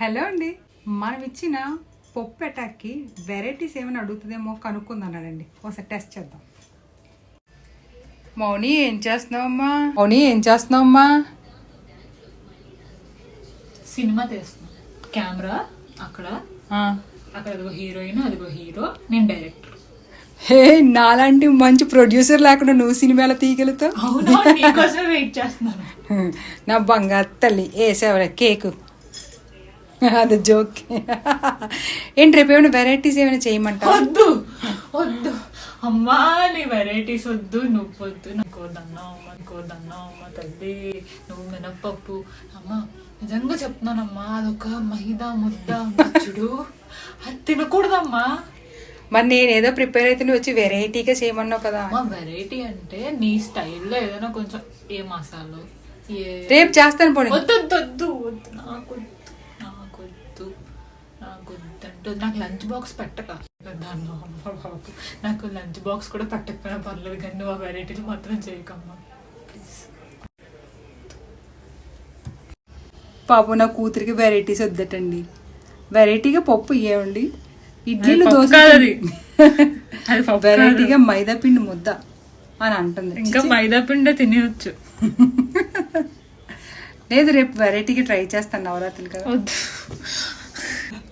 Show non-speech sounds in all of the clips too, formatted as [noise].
Hello అండి. మనం ఇచ్చిన పప్పు అటాక్కి వెరైటీస్ ఏమైనా అడుగుతుందేమో కనుక్కుందన్నాడండి ఒకసారి టెస్ట్ చేద్దాం. మౌని ఏం చేస్తున్నావమ్మా? మౌని ఏం చేస్తున్నావమ్మా? సినిమా తీస్తున్నాం. కెమెరా అక్కడ. అక్కడ అదిగో హీరోయిన్ అదిగో హీరో. నేను డైరెక్టర్. హే నాలాంటి మంచి ప్రొడ్యూసర్ లేకుండా నువ్వు సినిమాలో తీయగలుగుతావు? వెయిట్ చేస్తున్నాను. నా బంగారు తల్లి వేసేవరా కేకు. [laughs] అది జోక్ ఏంటి రేపు ఏమైనా వెరైటీస్ ఏమైనా చేయమంటావా? వద్దు. వద్దు. అమ్మా నీ వెరైటీస్ వద్దు నువ్వు వద్దు. నాకు దన్నం అమ్మ నీకు దన్నం అమ్మ తల్లి నువ్వు మినప్పప్పు. అమ్మ నిజంగా చెప్తున్నానమ్మా అదొక మైదా ముద్ద చూడు అది తినకూడదమ్మా. మరి నేను ఏదో ప్రిపేర్ అయితే నువ్వు వచ్చి వెరైటీగా చేయమన్నావు కదా. అమ్మా వెరైటీ అంటే నీ స్టైల్లో ఏదైనా కొంచెం ఏ మసాలో ఏ రేపు చేస్తాను పోనీ. వద్దు వద్దు నాకు వద్దు నాకు వద్దు నాకు వద్దు అంటే నాకు లంచ్ బాక్స్ పెట్టక. అమ్మ బాబు నాకు లంచ్ బాక్స్ కూడా పెట్టకపోయినా పర్లేదు కానీ నువ్వు ఆ వెరైటీలు మాత్రం చేయకమ్మా. ప్లీజ్. పాపం నా కూతురికి వెరైటీస్ వద్దటండి. వెరైటీగా పప్పు ఇవ్వండి ఇడ్లీలు దోశ వెరైటీగా మైదా పిండి ముద్ద అని అంటుంది. ఇంకా మైదా పిండి తినేయచ్చు. [laughs] లేదు రేపు వెరైటీగా ట్రై చేస్తాను నవరాత్రులు కదా. వద్దు.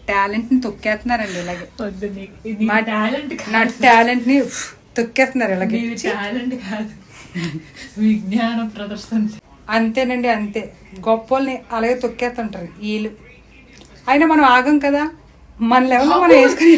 టాలెంట్ని తొక్కేస్తున్నారండి ఇలాగే. మా టాలెంట్ నా టాలెంట్ని తొక్కేస్తున్నారు ఇలాగే. టాలెంట్ కాదు. విజ్ఞాన ప్రదర్శన. అంతేనండి అంతే. గొప్పోల్ని అలాగే తొక్కేస్తుంటారు వీళ్ళు. అయినా మనం ఆగం కదా? మన లెవెల్లో మనం వేసుకుని